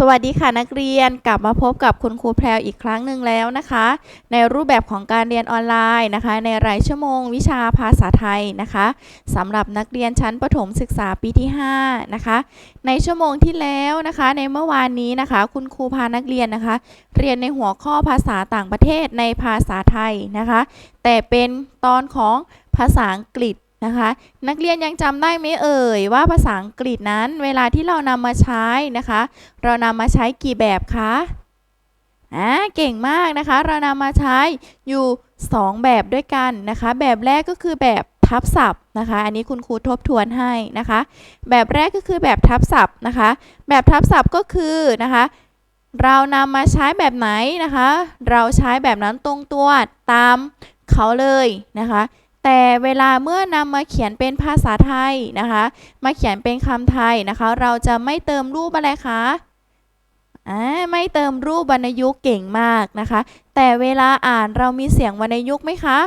สวัสดีค่ะนักเรียนกลับมาพบกับคุณครูแพรวอีกครั้งหนึ่งแล้วนะคะ ในรูปแบบของการเรียนออนไลน์นะคะ ในรายชั่วโมงวิชาภาษาไทยนะคะสำหรับนักเรียนชั้นประถมศึกษาปีที่5นะคะในชั่วโมงที่แล้วนะคะ ในเมื่อวานนี้นะคะ คุณครูพานักเรียนนะคะ เรียนในหัวข้อภาษาต่างประเทศในภาษาไทยนะคะ แต่เป็นตอนของภาษาอังกฤษ นะคะ นักเรียนยังจำได้ไหมเอ่ยว่าภาษาอังกฤษนั้น เวลาที่เรานำมาใช้นะคะ เรานำมาใช้กี่แบบคะอ่าเก่งมากนะคะ เรานำมาใช้อยู่ 2 แบบด้วยกันนะคะ แบบแรกก็คือแบบทับศัพท์นะคะ อันนี้คุณครูทบทวนให้นะคะ แบบแรกก็คือแบบทับศัพท์นะคะ แบบทับศัพท์ก็คือนะคะ เรานำมาใช้แบบไหนนะคะ เราใช้แบบนั้นตรงตัวตามเขาเลยนะคะ แต่เวลาเมื่อนำมาเขียนเป็นภาษาไทยนะคะ มาเขียนเป็นคำไทยนะคะ เราจะไม่เติมรูปอะไรคะไม่เติมรูปวรรณยุกต์เก่งมากนะคะ แต่เวลาอ่านเรามีเสียงวรรณยุกต์ไหมคะ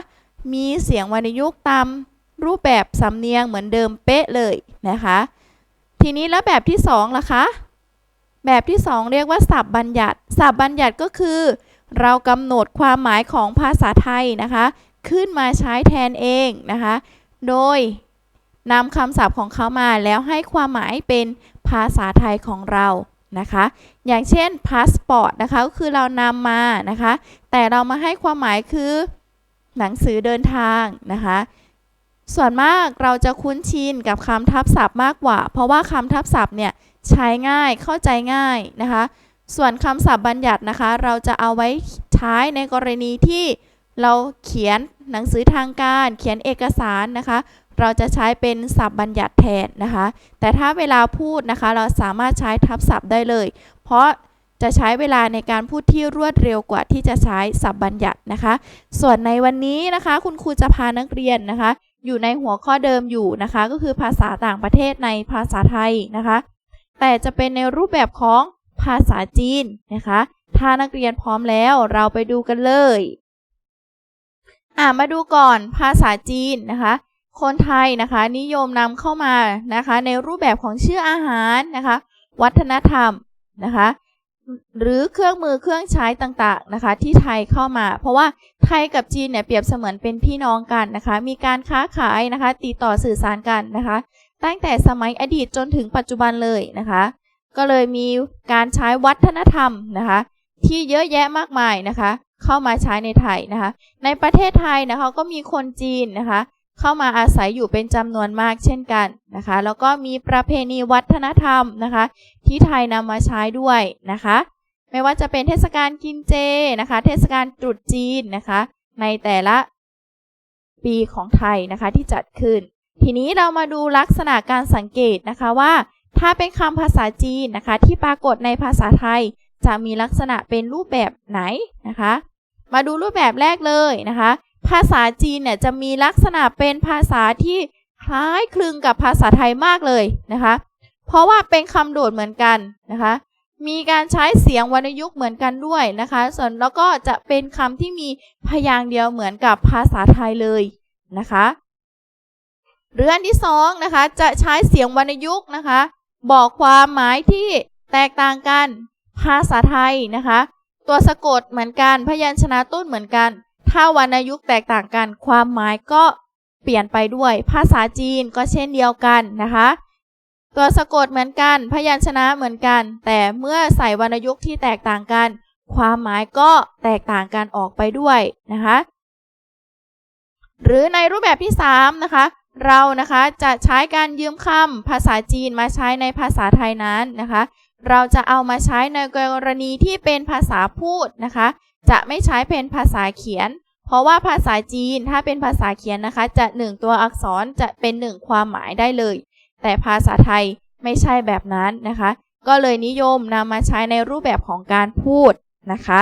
มีเสียงวรรณยุกต์ตามรูปแบบสำเนียงเหมือนเดิมเป๊ะเลยนะคะ ทีนี้แล้วแบบที่สองล่ะคะ แบบที่สองเรียกว่าศัพท์บัญญัติศัพท์บัญญัติก็คือ เรากำหนดความหมายของภาษาไทยนะคะ ขึ้นมาใช้แทนเองนะคะ โดยนำคำศัพท์ของเขามาแล้วให้ความหมายเป็นภาษาไทยของเรานะคะ อย่างเช่น passport นะคะก็คือเรานำมานะคะ แต่เรามาให้ความหมายคือหนังสือเดินทางนะคะ ส่วนมากเราจะคุ้นชินกับคำทับศัพท์มากกว่า เพราะว่าคำทับศัพท์เนี่ยใช้ง่ายเข้าใจง่ายนะคะ ส่วนคำศัพท์บัญญัตินะคะ เราจะเอาไว้ใช้ในกรณีที่ เราเขียนหนังสือทางการเขียนเอกสารนะคะ เราจะใช้เป็นศัพท์บัญญัติแทนนะคะ แต่ถ้าเวลาพูดนะคะ เราสามารถใช้ทับศัพท์ได้เลย เพราะจะใช้เวลาในการพูดที่รวดเร็วกว่าที่จะใช้ศัพท์บัญญัตินะคะ ส่วนในวันนี้นะคะ คุณครูจะพานักเรียนนะคะ อยู่ในหัวข้อเดิมอยู่นะคะ ก็คือภาษาต่างประเทศในภาษาไทยนะคะ แต่จะเป็นในรูปแบบของภาษาจีนนะคะ ถ้านักเรียนพร้อมแล้วเราไปดูกันเลย อ่ามาดูก่อนภาษาจีนนะคะ คนไทยนะคะนิยมนำเข้ามานะคะในรูปแบบของชื่ออาหารนะคะ วัฒนธรรมนะคะหรือเครื่องมือเครื่องใช้ต่างๆนะคะ ที่ไทยเข้ามา เพราะว่าไทยกับจีนเนี่ยเปรียบเสมือนเป็นพี่น้องกันนะคะ มีการค้าขายนะคะ ติดต่อสื่อสารกันนะคะ ตั้งแต่สมัยอดีตจนถึงปัจจุบันเลยนะคะ ก็เลยมีการใช้วัฒนธรรมนะคะ ที่เยอะแยะมากมายนะคะ เข้ามาใช้ในไทยนะคะ ในประเทศไทยนะคะก็มีคนจีนนะคะ เข้ามาอาศัยอยู่เป็นจำนวนมากเช่นกันนะคะ แล้วก็มีประเพณีวัฒนธรรมนะคะ ที่ไทยนำมาใช้ด้วยนะคะ ไม่ว่าจะเป็นเทศกาลกินเจนะคะ เทศกาลตรุษจีนนะคะ ในแต่ละปีของไทยนะคะที่จัดขึ้น ทีนี้เรามาดูลักษณะการสังเกตนะคะว่า ถ้าเป็นคำภาษาจีนนะคะ ที่ปรากฏในภาษาไทยจะมีลักษณะเป็นรูปแบบไหนนะคะ มาดูรูปแบบแรกเลยนะคะ ภาษาจีนเนี่ยจะมีลักษณะเป็นภาษาที่คล้ายคลึงกับภาษาไทยมากเลยนะคะ เพราะว่าเป็นคำโดดเหมือนกันนะคะ มีการใช้เสียงวรรณยุกต์เหมือนกันด้วยนะคะ ส่วนแล้วก็จะเป็นคำที่มีพยางค์เดียวเหมือนกับภาษาไทยเลยนะคะหรืออันที่สองนะคะจะใช้เสียงวรรณยุกต์นะคะ บอกความหมายที่แตกต่างกัน ภาษาไทยนะคะ ตัวสะกดเหมือนกัน พยัญชนะต้นเหมือนกัน ถ้าวรรณยุกต์แตกต่างกัน ความหมายก็เปลี่ยนไปด้วย ภาษาจีนก็เช่นเดียวกันนะคะ ตัวสะกดเหมือนกัน พยัญชนะเหมือนกัน แต่เมื่อใส่วรรณยุกต์ที่แตกต่างกัน ความหมายก็แตกต่างกันออกไปด้วยนะคะ หรือในรูปแบบที่ 3 นะคะ เรานะคะจะใช้การยืมคำภาษาจีนมาใช้ในภาษาไทยนั้นนะคะ เราจะเอามาใช้ในกรณีที่เป็นภาษาพูดนะคะ จะไม่ใช้เป็นภาษาเขียน เพราะว่าภาษาจีนถ้าเป็นภาษาเขียนนะคะ จะ 1 ตัวอักษรจะเป็น 1 ความหมายได้เลย แต่ภาษาไทยไม่ใช่แบบนั้นนะคะ ก็เลยนิยมนำมาใช้ในรูปแบบของการพูดนะคะ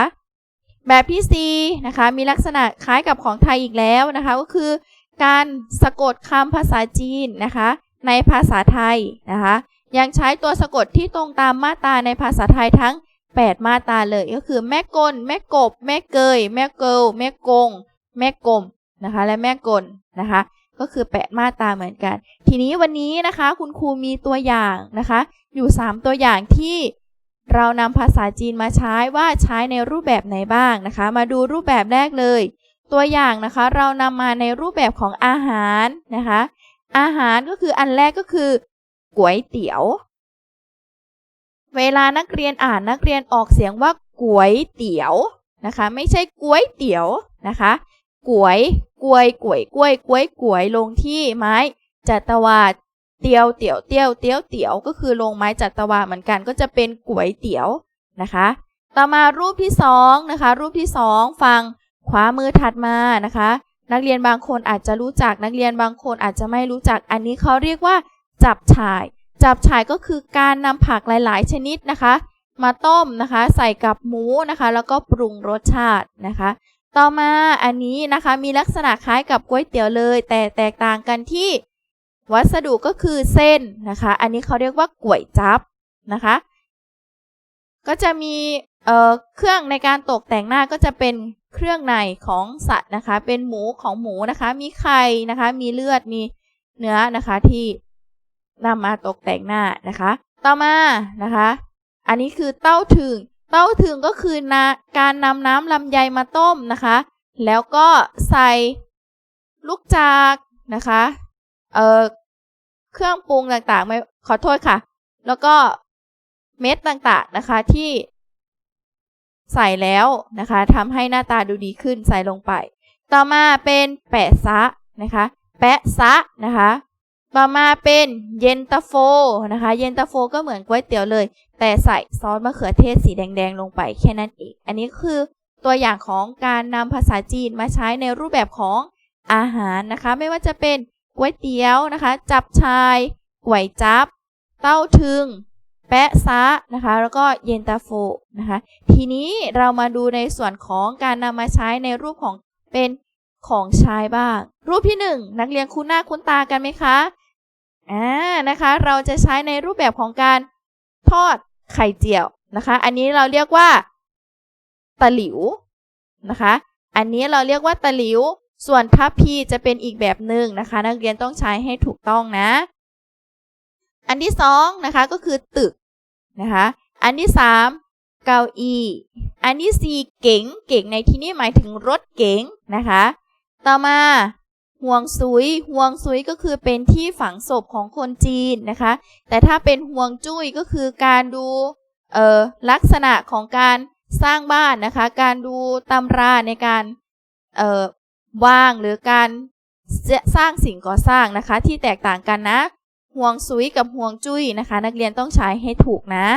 แบบที่ 4 นะคะ มีลักษณะคล้ายกับของไทยอีกแล้วนะคะ ก็คือ การสะกดคำภาษาจีนนะคะ ในภาษาไทยนะคะ ยังใช้ตัวสะกดที่ตรงตามมาตราในภาษาไทยทั้ง 8 มาตราเลยก็คือแม่กลแม่กบ แม่เกย แม่เกิลแม่กง แม่กลมนะคะ และแม่กลนะคะ ก็คือ 8 มาตราเหมือนกัน ทีนี้วันนี้นะคะ คุณครูมีตัวอย่างนะคะ อยู่ 3 ตัวอย่างที่เรานำภาษาจีนมาใช้ว่าใช้ในรูปแบบไหนบ้างนะคะ มาดูรูปแบบแรกเลย ตัวอย่างนะคะเรานำมาในรูปแบบของอาหารนะคะ อาหารก็คืออันแรกก็คือ ก๋วยเตี๋ยว เวลานักเรียนอ่านนักเรียนออกเสียงว่าก๋วยเตี๋ยวนะคะ ไม่ใช่ก๋วยเตี๋ยวนะคะก๋วยกวยก๋วยกล้วยกล้วยก๋วยลงที่ไม้จัตวาเตียวเตี๋ยวเตียวเตียวเตี๋ยวก็คือลงไม้จัตวาเหมือนกันก็จะเป็นก๋วยเตี๋ยวนะคะ ต่อมารูปที่สองนะคะ รูปที่สองฟังขวามือถัดมานะคะ นักเรียนบางคนอาจจะรู้จักนักเรียนบางคนอาจจะไม่รู้จักอันนี้เขาเรียกว่า จับฉ่าย จับฉ่ายก็คือการนำผักหลายๆ ชนิดนะคะ มาต้มนะคะ ใส่กับหมูนะคะ แล้วก็ปรุงรสชาตินะคะ ต่อมาอันนี้นะคะมีลักษณะคล้ายกับก๋วยเตี๋ยวเลย แต่แตกต่างกันที่วัสดุก็คือเส้นนะคะ อันนี้เขาเรียกว่าก๋วยจับนะคะ ก็จะมีเเครื่องในการตกแต่งหน้าก็จะเป็นเครื่องในของสัตว์นะคะ เป็นหมูของหมูนะคะ มีไข่นะคะ มีเลือด มีเนื้อนะคะที่ นำมาตกแต่งหน้านะคะ ต่อมานะคะ อันนี้คือเต้าถึง เต้าถึงก็คือนาการนำน้ำลำไยมาต้มนะคะ แล้วก็ใส่ลูกจากนะคะเอ่อเครื่องปรุงต่างๆไม่ขอโทษค่ะ แล้วก็เม็ดต่างๆนะคะที่ใส่แล้วนะคะทำให้หน้าตาดูดีขึ้นใส่ลงไป ต่อมาเป็นแปะซะนะคะ แปะซะนะคะ ต่อมาเป็นเย็นตาโฟนะคะ เย็นตาโฟก็เหมือนก๋วยเตี๋ยวเลย แต่ใส่ซอสมะเขือเทศสีแดงๆลงไปแค่นั้นเอง อันนี้คือตัวอย่างของการนำภาษาจีนมาใช้ในรูปแบบของอาหารนะคะ ไม่ว่าจะเป็นก๋วยเตี๋ยวนะคะ จับชายก๋วยจับ เต้าถึง แปะซะนะคะ แล้วก็เย็นตาโฟนะคะ ทีนี้เรามาดูในส่วนของการนำมาใช้ในรูปของเป็นของใช้บ้าง รูปที่หนึ่งนักเรียนคุ้นหน้าคุ้นตากันไหมคะ อ่านะคะ เราจะใช้ในรูปแบบของการทอดไข่เจียวนะคะ อันนี้เราเรียกว่าตะหลิวนะคะ อันนี้เราเรียกว่าตะหลิว ส่วนทัพพีจะเป็นอีกแบบหนึ่งนะคะ นักเรียนต้องใช้ให้ถูกต้องนะ อันที่สองนะคะก็คือตึกนะคะ อันที่สามเก้าอี้อันที่สี่เก๋งเก๋งในที่นี้หมายถึงรถเก๋งนะคะ ต่อมา ห่วงซุยห่วงซุยก็คือเป็นที่ฝังศพของคนจีนนะคะ แต่ถ้าเป็นห่วงจุ้ยก็คือการดูออลักษณะของการสร้างบ้านนะคะ การดูตำราในการออวางหรือการสร้างสิ่งก่อสร้างนะคะ ที่แตกต่างกันนะห่วงซุยกับห่วงจุ้ยนะคะ นักเรียนต้องใช้ให้ถูกนะ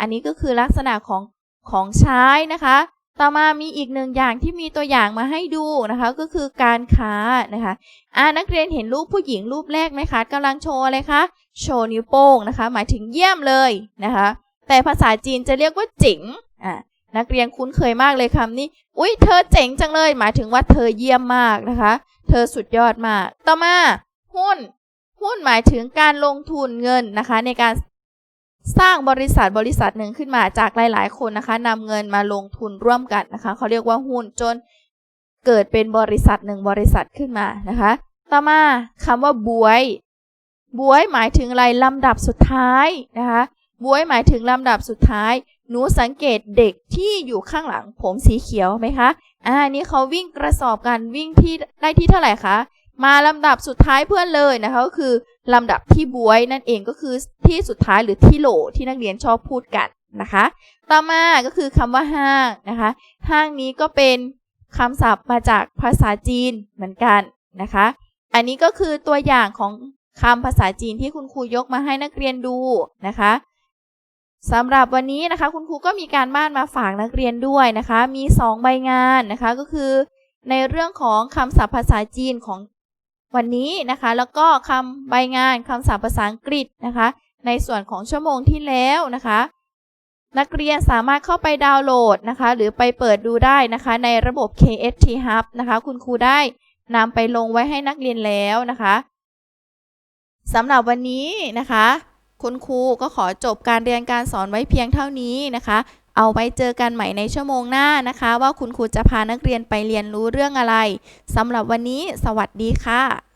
อันนี้ก็คือลักษณะของของใช้นะคะ ต่อมามีอีกหนึ่งอย่างที่มีตัวอย่างมาให้ดูนะคะ ก็คือการค้านะคะอ่านักเรียนเห็นรูปผู้หญิงรูปแรกไหมคะกำลังโชว์อะไรคะ โชว์นิ้วโป้งนะคะ หมายถึงเยี่ยมเลยนะคะ แต่ภาษาจีนจะเรียกว่าเจ๋งอ่านักเรียนคุ้นเคยมากเลยคำนี้ อุ้ยเธอเจ๋งจังเลย หมายถึงว่าเธอเยี่ยมมากนะคะ เธอสุดยอดมาก ต่อมา หุ้น หุ้นหมายถึงการลงทุนเงินนะคะ ในการ สร้างบริษัทบริษัทหนึ่งขึ้นมาจากหลาย ๆ คนนะคะนำเงินมาลงทุนร่วมกันนะคะเขาเรียกว่าหุ้นจนเกิดเป็นบริษัทหนึ่งบริษัทขึ้นมานะคะ ต่อมาคำว่าบวยบวยหมายถึงอะไรลำดับสุดท้ายนะคะบวยหมายถึงลำดับสุดท้าย หนูสังเกตเด็กที่อยู่ข้างหลังผมสีเขียวไหมคะอ่านี่เขาวิ่งกระสอบกันวิ่งที่ได้ที่เท่าไหร่คะมาลำดับสุดท้ายเพื่อนเลยนะคะก็คือ ลำดับที่บวยนั่นเองก็คือที่สุดท้ายหรือที่โหลที่นักเรียนชอบพูดกันนะคะ ต่อมาก็คือคำว่าห้างนะคะ ห้างนี้ก็เป็นคำศัพท์มาจากภาษาจีนเหมือนกันนะคะ อันนี้ก็คือตัวอย่างของคำภาษาจีนที่คุณครูยกมาให้นักเรียนดูนะคะสำหรับวันนี้นะคะ คุณครูก็มีการบ้านมาฝากนักเรียนด้วยนะคะ มี 2 ใบงานนะคะก็คือ ในเรื่องของคำศัพท์ภาษาจีนของ วันนี้นะคะ แล้วก็คำใบงานคำศัพท์ภาษาอังกฤษนะคะ ในส่วนของชั่วโมงที่แล้วนะคะ นักเรียนสามารถเข้าไปดาวน์โหลดนะคะ หรือไปเปิดดูได้นะคะ ในระบบ KST Hub นะคะ คุณครูได้นำไปลงไว้ให้นักเรียนแล้วนะคะสำหรับวันนี้นะคะ คุณครูก็ขอจบการเรียนการสอนไว้เพียงเท่านี้นะคะ เอาไว้เจอกันใหม่ในชั่วโมงหน้านะคะ ว่าคุณครูจะพานักเรียนไปเรียนรู้เรื่องอะไรสำหรับวันนี้ สวัสดีค่ะ